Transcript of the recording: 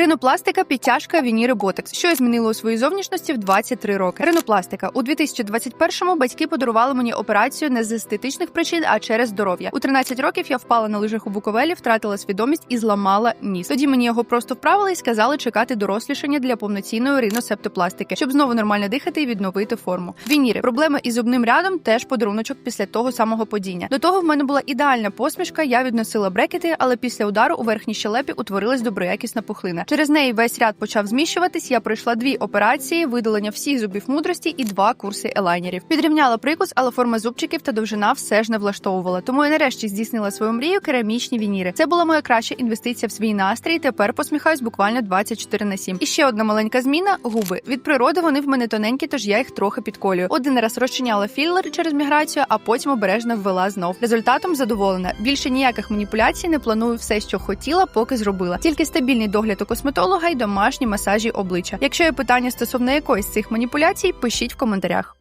Ринопластика, підтяжка, вініри, ботекс. Що я змінила у своїй зовнішності в 23 роки. Ринопластика у 2021-му батьки подарували мені операцію не з естетичних причин, а через здоров'я. У 13 років я впала на лижах у Буковелі, втратила свідомість і зламала ніс. Тоді мені його просто вправили і сказали чекати дорослішання для повноцінної риносептопластики, щоб знову нормально дихати і відновити форму. Вініри, проблеми із зубним рядом теж подаруночок після того самого падіння. До того в мене була ідеальна посмішка. Я відносила брекети, але після удару у верхній щелепі утворилась доброякісна пухлина. Через неї весь ряд почав зміщуватись. Я пройшла дві операції, видалення всіх зубів мудрості і два курси елайнерів. Підрівняла прикус, але форма зубчиків та довжина все ж не влаштовувала. Тому я нарешті здійснила свою мрію керамічні вініри. Це була моя краща інвестиція в свій настрій. Тепер посміхаюсь буквально 24 на 7. І ще одна маленька зміна губи. Від природи вони в мене тоненькі, тож я їх трохи підколюю. Один раз розчиняла філер через міграцію, а потім обережно ввела знов. Результатом задоволена. Більше ніяких маніпуляцій не планую все, що хотіла, поки зробила. Тільки стабільний догляд у косметолога й домашні масажі обличчя. Якщо є питання стосовно якоїсь з цих маніпуляцій, пишіть в коментарях.